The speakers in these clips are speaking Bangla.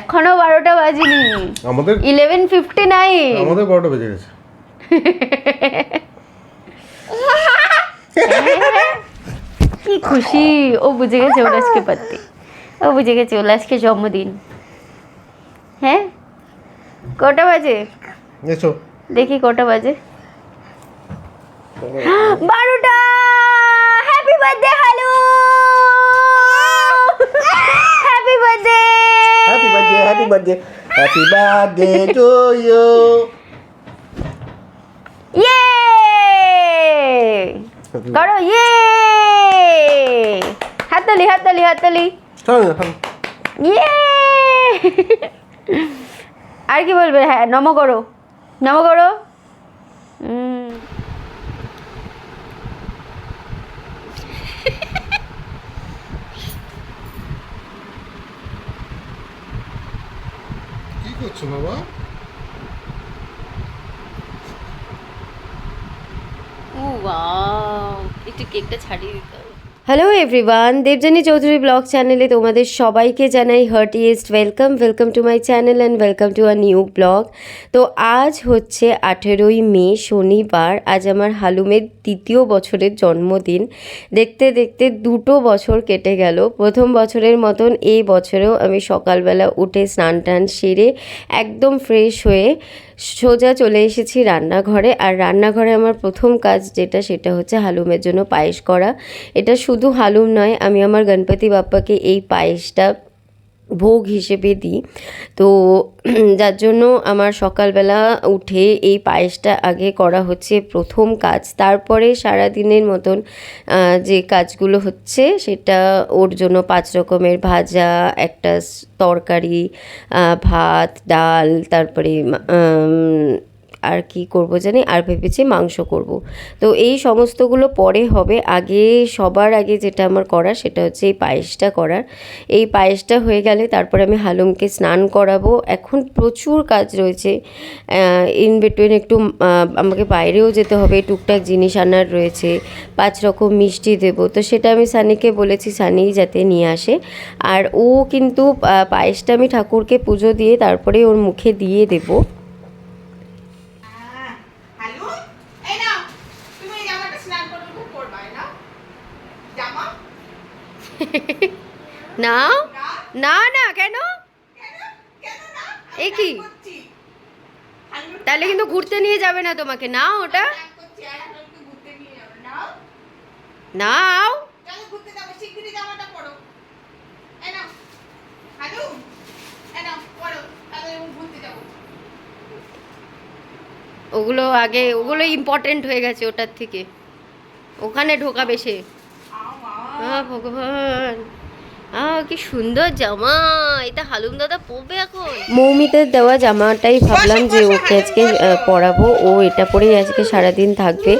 এখনও বারোটা বাজিনি। আমাদের ইলেভেন ফিফটি নাইন আমাদের বারোটা বেজে গেছে। কি খুশি। ও বুঝে গেছে ওর আজকে বার্থডে ও বুঝে গেছে আজকে জন্মদিন। হ্যাঁ? কটা বাজে? এসো। দেখি কটা বাজে। বারোটা। Happy birthday hello happy birthday birthday happy birthday happy birthday to you ইয়ে করো ইয়ে হাততালি হাততালি হাততালি। ইয়ে আর কি বলবে? হ্যাঁ নম করো। নম করো। করছ বাবা? ও ওয়াও একটু কেকটা ছাড়িয়ে দিতে hello everyone Debjani Chowdhury blog চ্যানেলে তোমাদের সবাইকে জানাই heartiest welcome welcome to my channel and welcome to a new blog তো আজ হচ্ছে আঠেরোই মে, শনিবার। আজ আমার হালুমের দ্বিতীয় বছরের জন্মদিন। দেখতে দেখতে দুটো বছর কেটে গেল। প্রথম বছরের মতন এই বছরেও আমি সকালবেলা উঠে স্নান টান সেরে একদম ফ্রেশ হয়ে সোজা চলে এসেছি রান্নাঘরে। আর রান্নাঘরে আমার প্রথম কাজ যেটা, সেটা হচ্ছে হালুমের জন্য পায়েস করা। এটা শুধু হালুম নয়, আমি আমার গণপতি বাপ্পাকে এই পায়েসটা ভোগ হিসেবে দিই। তো যার জন্য আমার সকালবেলা উঠে এই পায়েসটা আগে করা হচ্ছে প্রথম কাজ। তারপরে সারা দিনের মতন যে কাজগুলো হচ্ছে সেটা ওর জন্য পাঁচ রকমের ভাজা, একটা তরকারি ভাত, ডাল, তারপরে আর কি করব জানি? আর ভেবেছি মাংস করব। তো এই সমস্তগুলো পরে হবে। আগে সবার আগে যেটা আমার করা সেটা হচ্ছে এই পায়েসটা করার। এই পায়েসটা হয়ে গেলে তারপরে আমি হালুমকে স্নান করাবো। এখন প্রচুর কাজ রয়েছে। ইন বিটুইন একটু আমাকে বাইরেও যেতে হবে। টুকটাক জিনিস আনার রয়েছে। পাঁচ রকম মিষ্টি দেবো। তো সেটা আমি সানিকে বলেছি, সানি যাতে নিয়ে আসে। আর ও কিন্তু পায়েসটা আমি ঠাকুরকে পুজো দিয়ে তারপরে ওর মুখে দিয়ে দেবো হ্যালো এই নাও তুমি এই জামাটা স্নান করে উঠে পরবা এই নাও জামা না? না না কেন? এ কি? তাহলে কিন্তু ঘুরতে নিয়ে যাবে না তোমাকে। না ওটা। নাও। ওগুলো আগে ওগুলো ইম্পর্টেন্ট হয়ে গেছে ওটার থেকে। ওখানে ঢোকাবে সে। আমা আহ, ভগবান আহ কি সুন্দর জামা। এটা হালুম দাদা পরবে এখন। মৌমিতের দেওয়া জামাটাই ভাবলাম যে ওকে আজকে পরাবো। ও এটা পরেই আজকে সারাদিন থাকবে।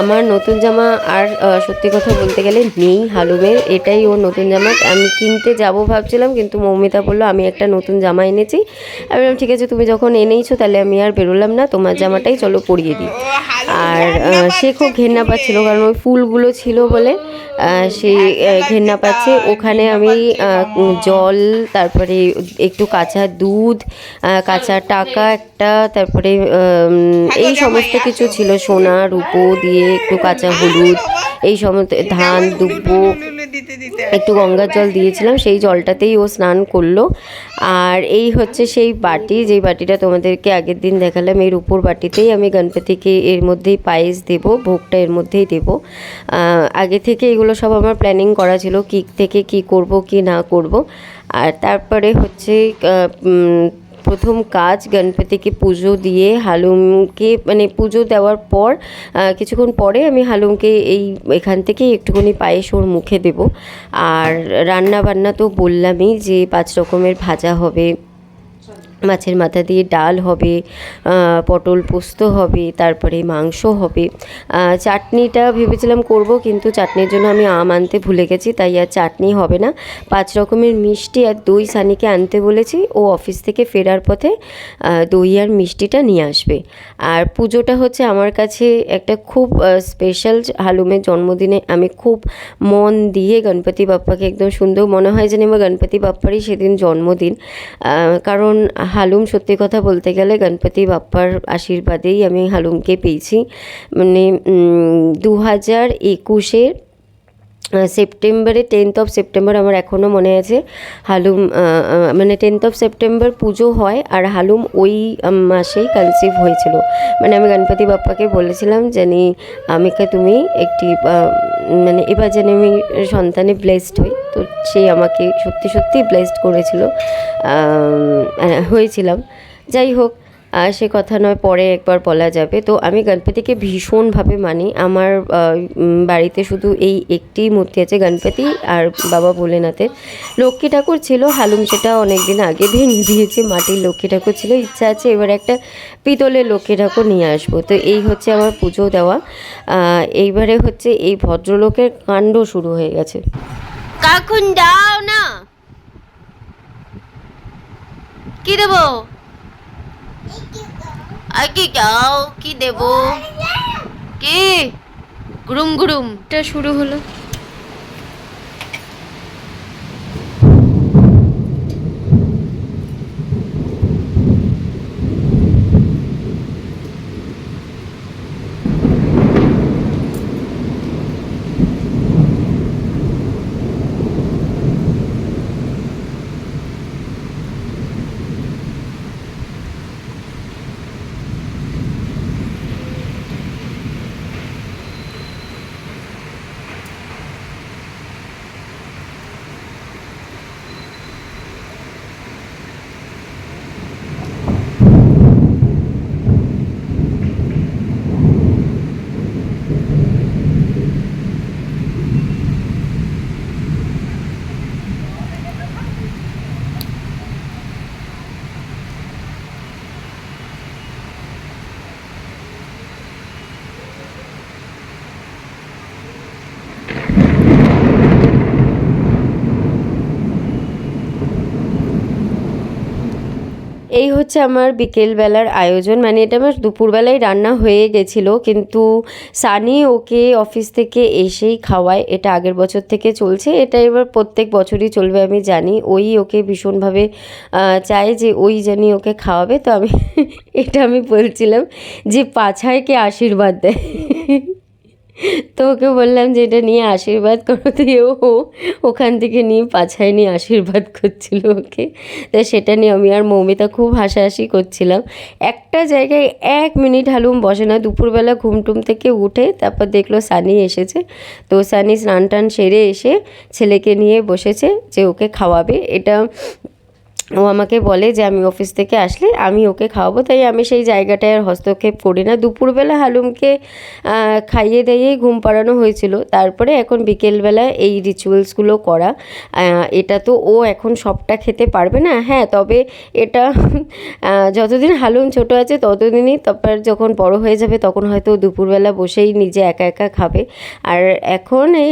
আমার নতুন জামা আর সত্যি কথা বলতে গেলে নেই হালুমের। এটাই ওর নতুন জামা। আমি কিনতে যাব ভাবছিলাম কিন্তু মৌমিতা বলল আমি একটা নতুন জামা এনেছি। আমি বললাম ঠিক আছে তুমি যখন এনেইছো তাহলে আমি আর বেরোলাম না। তোমার জামাটাই চলো পরিয়ে দিই। আর সে খুব ঘেন্না পাচ্ছিল কারণ ওই ফুলগুলো ছিল বলে সে ঘেন্না পাচ্ছে। ওখানে আমি আহ, জল তারপরে একটু কাঁচা দুধ আহ, কাঁচা টাকা একটা তারপরে উম, এই সমস্ত কিছু ছিল সোনা রূপো দিয়ে একটু কাঁচা হলুদ এই সমস্ত ধান দুব্বো একটু গঙ্গার জল দিয়েছিলাম সেই জলটাতেই ও স্নান করল। আর এই হচ্ছে সেই বাটি যেই বাটিটা তোমাদেরকে আগের দিন দেখালাম এর উপর বাটিতেই আমি গণপতিকে এর মধ্যেই পায়েস দেব ভোগটা এর মধ্যেই দেব। আগে থেকে এগুলো সব আমার প্ল্যানিং করা ছিল কি থেকে কি করব কি না করব। আর তারপরে হচ্ছে প্রথম কাজ গণপতিকে পুজো দিয়ে হালুমকে মানে পুজো দেওয়ার পর কিছুক্ষণ পরে আমি হালুমকে এই, এখান থেকে একটুখানি পায়েস ওর মুখে দেব। আর রান্না বান্না তো বললামই যে পাঁচ রকমের ভাজা হবে। মাছের মাথা দিয়ে ডাল হবে পটল পোস্ত হবে, তারপরে মাংস হবে। চাটনিটা ভেবেছিলাম করব কিন্তু চাটনির জন্য আমি আম আনতে ভুলে গেছি, তাই আর চাটনি হবে না। পাঁচ রকমের মিষ্টি আর দই সানিকে আনতে বলেছি, ও অফিস থেকে ফেরার পথে দই আর মিষ্টিটা নিয়ে আসবে। আর পুজোটা হচ্ছে আমার কাছে একটা খুব স্পেশাল হালুমের জন্মদিনে আমি খুব মন দিয়ে গণপতি বাপ্পাকে একদম সুন্দর মনে হয় যেন আমার গণপতি বাপ্পারই সেদিন জন্মদিন। কারণ হালুম সত্যি কথা বলতে গেলে গণপতি বাপ্পার আশীর্বাদেই আমি হালুমকে পেয়েছি। মানে দু হাজার একুশের সেপ্টেম্বরে টেন্থ অফ সেপ্টেম্বর আমার এখনও মনে আছে। হালুম মানে টেন্থ অফ সেপ্টেম্বর পুজো হয় আর হালুম ওই মাসেই কনসিভ হয়েছিল। মানে আমি গণপতি বাপ্পাকে বলেছিলাম, জানি আমাকে তুমি একটি মানে এবার যেন আমি সন্তানে ব্লেসড হই। তো সে আমাকে সত্যি সত্যি ব্লেসড করেছিল। হয়েছিলাম। যাই হোক আর সে কথা নয়, পরে একবার বলা যাবে। তো আমি গণপতিকে ভীষণভাবে মানি। আমার বাড়িতে শুধু এই একটি মূর্তি আছে, গণপতি আর বাবা ভোলেনাথের। লক্ষ্মী ঠাকুর ছিল, হালুম সেটা অনেক দিন আগে ভেঙে দিয়েছে, মাটির লক্ষ্মী ঠাকুর ছিল। ইচ্ছা আছে এবার একটা পিতলের লক্ষ্মী ঠাকুর নিয়ে আসব। তো এই হচ্ছে আমার পুজো দেওয়া। এইবারে হচ্ছে এই ভদ্রলোকের কাণ্ড শুরু হয়ে গেছে। কাকুন, দাও না। কি দেবো? আর কি কি দেব? কি? গুরুম গুরুম এটা শুরু হলো। এই হচ্ছে আমার বিকেলবেলার আয়োজন। মানে এটা আমার দুপুরবেলায় রান্না হয়ে গেছিল, কিন্তু সানি ওকে অফিস থেকে এসেই খাওয়ায়। এটা আগের বছর থেকে চলছে, এটা এবার প্রত্যেক বছরই চলবে, আমি জানি। ওই ওকে ভীষণভাবে চায় যে ওই জানি ওকে খাওয়াবে, তো আমি, এটা আমি বলছিলাম যে পাছায়কে আশীর্বাদ দেয়। তো ওকে বললাম যে এটা নিয়ে আশীর্বাদ করো দিয়ে ও ওখান থেকে নিয়ে পাছায় নিয়ে আশীর্বাদ করছিল ওকে। তো সেটা নিয়ে আমি আর মৌমিতা খুব হাসাহাসি করছিলাম। একটা জায়গায় এক মিনিট হালুম বসে না, দুপুরবেলা ঘুমটুম থেকে উঠে তারপর দেখল সানি এসেছে। তো সানি স্নান টান সেরে এসে ছেলেকে নিয়ে বসেছে যে ওকে খাওয়াবে। এটা ও আমাকে বলে যে আমি অফিস থেকে আসলে আমি ওকে খাওয়াবো, তাই আমি সেই জায়গাটায় আর হস্তক্ষেপ করি না। দুপুরবেলা হালুমকে খাইয়ে দাইয়েই ঘুম পাড়ানো হয়েছিল। তারপরে এখন বিকেলবেলা এই রিচুয়ালসগুলো করা এটা তো ও এখন সবটা খেতে পারবে না। হ্যাঁ তবে এটা যতদিন হালুম ছোট আছে ততদিনই তারপর যখন বড় হয়ে যাবে তখন হয়তো দুপুরবেলা বসেই নিজে একা একা খাবে। আর এখন এই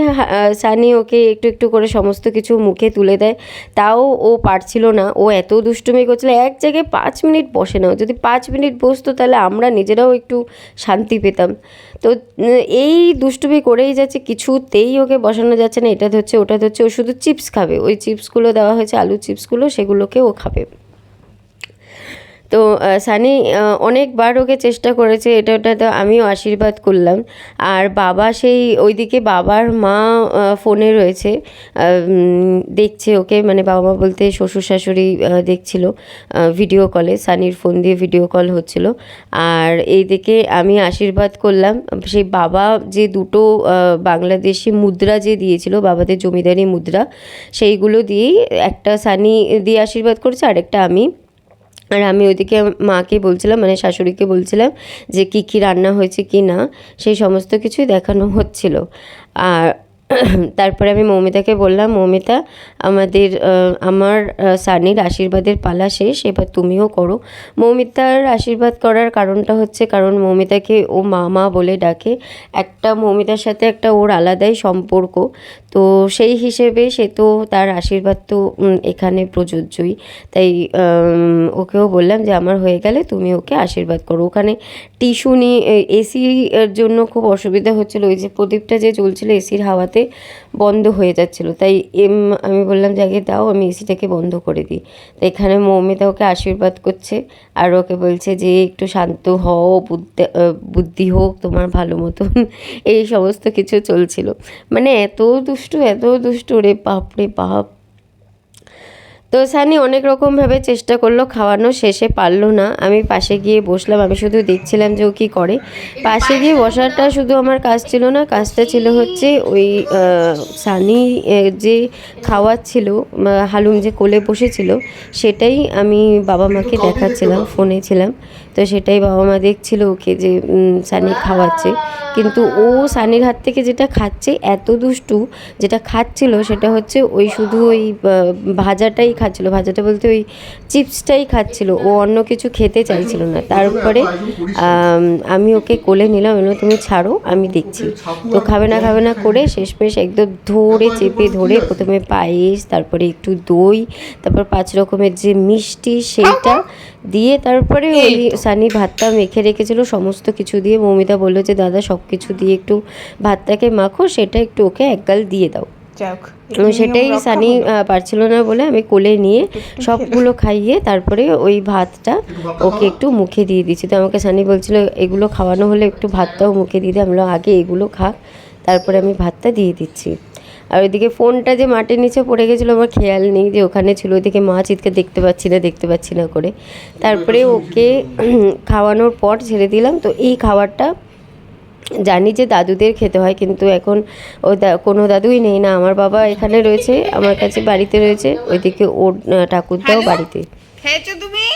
সানি ওকে একটু একটু করে সমস্ত কিছু মুখে তুলে দেয়। তাও ও পারছিল না। ও এত দুষ্টুমি করছিল, এক জায়গায় পাঁচ মিনিট বসে নাও। যদি পাঁচ মিনিট বসতো, তাহলে আমরা নিজেরাও একটু শান্তি পেতাম। তো, এই দুষ্টুমি করেই যাচ্ছে, কিছুতেই ওকে বসানো যাচ্ছে না। এটা ধরছে ওটা ধরছে ও শুধু চিপস খাবে। ওই চিপসগুলো দেওয়া হয়েছে, আলু চিপসগুলো সেগুলোকে ও খাবে। তো সানি অনেকবার ওকে চেষ্টা করেছে, এটা ওটা তো আমিও আশীর্বাদ করলাম। আর বাবা সেই, ওইদিকে বাবার মা ফোনে রয়েছে দেখছে ওকে মানে বাবা মা বলতে শ্বশুর শাশুড়ি দেখছিল ভিডিও কলে সানির ফোন দিয়ে ভিডিও কল হচ্ছিল। আর এইদিকে আমি আশীর্বাদ করলাম, সেই বাবা যে দুটো বাংলাদেশি মুদ্রা যে দিয়েছিল, বাবাদের জমিদারি মুদ্রা, সেইগুলো দিয়েই একটা সানি দিয়ে আশীর্বাদ করেছে, আরেকটা আমি আর আমি ওইদিকে মাকে বলছিলাম মানে শাশুড়িকে বলছিলাম যে কী কী রান্না হয়েছে কি না, সেই সমস্ত কিছুই দেখানো হচ্ছিল। আর তারপরে আমি মৌমিতাকে বললাম, মৌমিতা, আমাদের আমার সানির আশীর্বাদের পালা শেষ, এবার তুমিও করো। মৌমিতার আশীর্বাদ করার কারণটা হচ্ছে, কারণ মৌমিতাকে ও মামা বলে ডাকে। একটা মৌমিতার সাথে একটা ওর আলাদাই সম্পর্ক। তো সেই হিসেবে সে তো তার আশীর্বাদ তো এখানে প্রযোজ্যই। তাই ওকেও বললাম যে, আমার হয়ে গেলে তুমি ওকে আশীর্বাদ করো। ওখানে টিস্যু নিয়ে এসির জন্য খুব অসুবিধা হচ্ছিল। ওই যে প্রদীপটা যে চলছিল এসির হাওয়াতে বন্ধ হয়ে যাচ্ছিল। তাই এম, আমি বললাম যে, আগে দাও, আমি এসিটাকে বন্ধ করে দিই। তো এখানে মৌমিতা ওকে আশীর্বাদ করছে আর ওকে বলছে যে, একটু শান্ত হও, বুদ্ধি বুদ্ধি হোক, তোমার ভালো মতন। এই সমস্ত কিছু চলছিল। মানে এত দুষ্টু এত দুষ্টু রে বাপ রে বাপ। তো সানি অনেক রকমভাবে চেষ্টা করল, খাওয়ানো শেষে পারল না। আমি পাশে গিয়ে বসলাম, আমি শুধু দেখছিলাম যে ও কী করে। পাশে গিয়ে বসাটা শুধু আমার কাজ ছিল না, কাজটা ছিল হচ্ছে ওই সানি যে খাওয়াচ্ছিল হালুম যে কোলে বসেছিল, সেটাই আমি বাবা মাকে দেখাচ্ছিলাম, ফোনে ছিলাম। তো সেটাই বাবা মা দেখছিল ওকে যে সানি খাওয়াচ্ছে। কিন্তু ও সানির হাত থেকে যেটা খাচ্ছে এত দুষ্টু, যেটা খাচ্ছিল সেটা হচ্ছে ওই শুধু ওই ভাজাটাই খাচ্ছিল। ভাজাটা বলতে ওই চিপসটাই খাচ্ছিল। ও অন্য কিছু খেতে চাইছিল না। তারপরে, আমি ওকে কোলে নিলাম, বললাম, তুমি ছাড়ো, আমি দেখছি। তো খাবে না খাবে না করে শেষমেশ একদম ধরে, চেপে ধরে প্রথমে পায়েস, তারপরে একটু দই, তারপর পাঁচ রকমের যে মিষ্টি সেইটা দিয়ে তারপরে ওই সানি ভাতটা মেখে রেখেছিল সমস্ত কিছু দিয়ে মৌমিতা বলল যে দাদা সব কিছু দিয়ে একটু ভাতটাকে মাখো সেটা একটু ওকে একগাল দিয়ে দাও। সেটাই সানি পারছিল না বলে আমি কোলে নিয়ে সবগুলো খাইয়ে তারপরে ওই ভাতটা ওকে একটু মুখে দিয়ে দিচ্ছি তো আমাকে সানি বলছিল এগুলো খাওয়ানো হলে একটু ভাতটাও মুখে দিয়ে দিই আমরা আগে এগুলো খা তারপরে আমি ভাতটা দিয়ে দিচ্ছি। আর ওইদিকে ফোনটা যে মাটির নিচে পড়ে গেছিল আমার খেয়াল নেই যে ওখানে ছিল। ওইদিকে মা চিৎকার দেখতে পাচ্ছি না দেখতে পাচ্ছি না করে। তারপরে ওকে খাওয়ানোর পর ছেড়ে দিলাম। তো এই খাবারটা জানি যে দাদুদের খেতে হয় কিন্তু এখন ও কোনো দাদুই নেই না। আমার বাবা এখানে রয়েছে আমার কাছে বাড়িতে রয়েছে। ওইদিকে ওর ঠাকুরদাও বাড়িতে। খেয়েছো তুমি?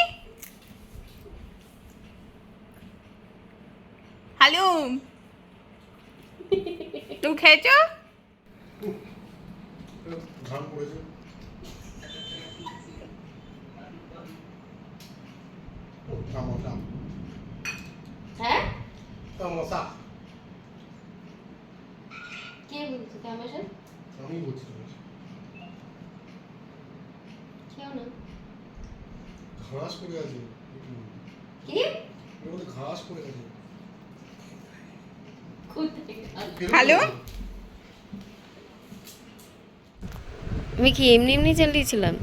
হ্যালো তুমি খেয়েছো? ঘাম পড়েছে। থামো। হ্যাঁ? থামো, কে বলছে? আমার আমি বলছি তোমাকে। কেউ না। ঘাস পড়ে আছে। কি? এর মধ্যে ঘাস পড়ে আছে। হ্যালো? আমি কি এমনি এমনি চালিয়েছিলাম?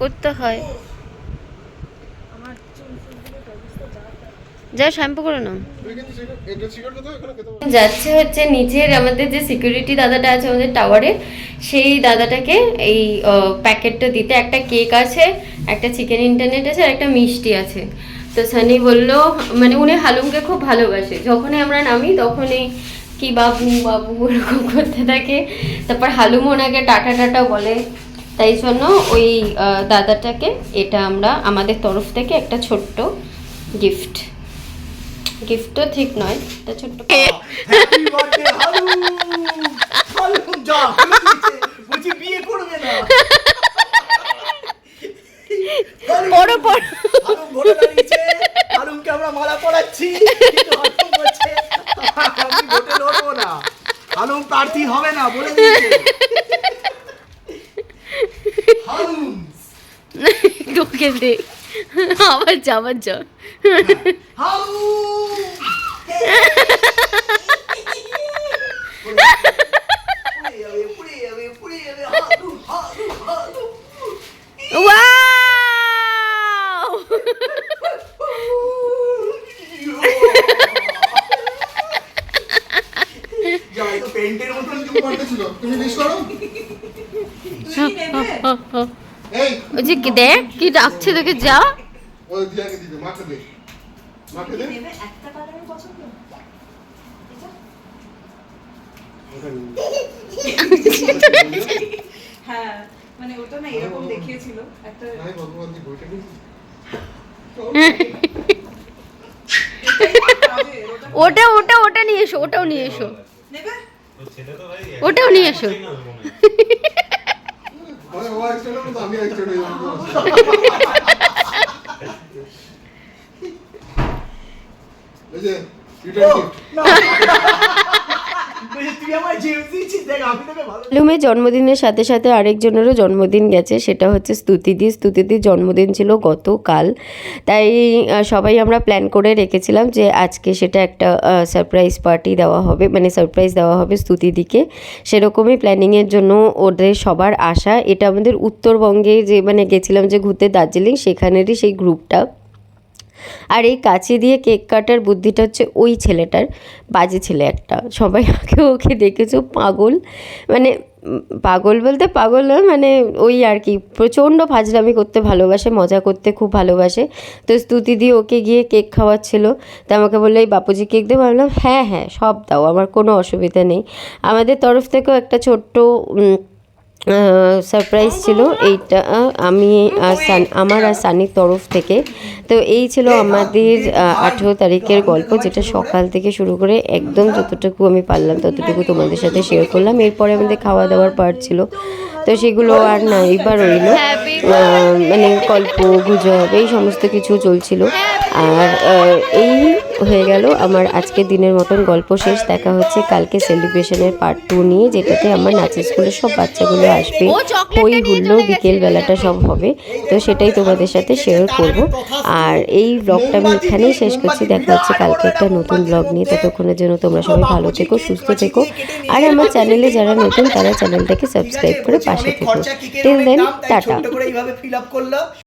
করতে হয়। যা শ্যাম্পু করে নাও। যাচ্ছে হচ্ছে নিচের আমাদের যে সিকিউরিটি দাদাটা আছে আমাদের টাওয়ারে সেই দাদাটাকে এই প্যাকেটটা দিতে একটা কেক আছে একটা চিকেন ইন্টারনেট আছে আর একটা মিষ্টি আছে। তো সানি বলল মানে উনি হালুমকে খুব ভালোবাসে। যখনই আমরা নামি তখনই কি বাবু বাবু এরকম করতে থাকে। তারপর হালুম ওনাকে টাটা টাটা বলে। তাই জন্য ওই দাদাটাকে এটা আমরা আমাদের তরফ থেকে একটা ছোট্ট গিফট গিফট তো ঠিক নয়, একটা ছোট্ট বিয়ে করবে না। প্রার্থী হবে না বলে দিয়েছে। তোকে দে। আবার যা হালুম পুড়ে যাবে পুড়ে যাবে পুড়ে যাবে হালুম হালুম হালুম ওয়াও যাই তো পেন্টের মতন তুমি বাড়িতে ছিল, তুমি miss করো? এই, ওই যে কি দেখ কি ডাকছে তোকে? যা। হ্যাঁ মানে ওটা না এরকম দেখিয়েছিল একটা কাজের, ওটা ওটা ওটা ওটা নিয়ে এসো ওটাও নিয়ে এসো। ওটাও নিয়ে এসো। মানে লুমের জন্মদিনের সাথে সাথে আরেকজনেরও জন্মদিন গেছে, সেটা হচ্ছে স্তুতিদি স্তুতিদির জন্মদিন ছিল গতকাল। তাই সবাই আমরা প্ল্যান করে রেখেছিলাম যে আজকে সেটা একটা সারপ্রাইজ পার্টি দেওয়া হবে মানে সারপ্রাইজ দেওয়া হবে স্তুতিদিকে সেরকমই প্ল্যানিংয়ের জন্য ওদের সবার আশা। এটা আমাদের উত্তরবঙ্গে যে মানে গেছিলাম যে ঘুরতে দার্জিলিং, সেখানেরই সেই গ্রুপটা আর এই কাছে দিয়ে কেক কাটার বুদ্ধিটা হচ্ছে ওই ছেলেটার, বাজে ছেলে একটা। সবাই আগে ওকে দেখেছ? পাগল। মানে পাগল বলতে পাগল নয় মানে ওই আর কি। প্রচণ্ড ফাজলামি করতে ভালোবাসে, মজা করতে খুব ভালোবাসে। তো স্তুতি দিয়ে ওকে গিয়ে কেক খাওয়াচ্ছিল। তো আমাকে বলল, এই বাপুজি কেক দেবো? আমি বললাম হ্যাঁ হ্যাঁ সব দাও, আমার কোনো অসুবিধা নেই। আমাদের তরফ থেকেও একটা ছোট্ট সারপ্রাইজ ছিল এইটা আমি আর সান- আমার আর সানির তরফ থেকে। তো এই ছিল আমাদের আঠেরো তারিখের গল্প, যেটা সকাল থেকে শুরু করে একদম যতটুকু আমি পারলাম ততটুকু তোমাদের সাথে শেয়ার করলাম। এরপরে আমাদের খাওয়া দাওয়ার পার্ট ছিল। তো সেগুলো আর না এবার রইল। আহ, মানে গল্প গুজব এই সমস্ত কিছু চলছিল। আর এই হয়ে গেল আমার আজকের দিনের মতন গল্প শেষ। দেখা হচ্ছে কালকে সেলিব্রেশনের পার্ট টু নিয়ে যেটাতে আমার নাচের স্কুলের সব বাচ্চাগুলো আসবে। হই হুল্লো বিকেলবেলাটা সব হবে। তো সেটাই তোমাদের সাথে শেয়ার করব। আর এই ব্লগটা আমি এখানেই শেষ করছি। দেখা হচ্ছে কালকে একটা নতুন ব্লগ নিয়ে। ততক্ষণের জন্য তোমরা সবাই ভালো থেকো সুস্থ থেকো। আর আমার চ্যানেলে যারা নতুন তারা চ্যানেলটাকে সাবস্ক্রাইব করে পাশে থেকো টিল দেন টাটা।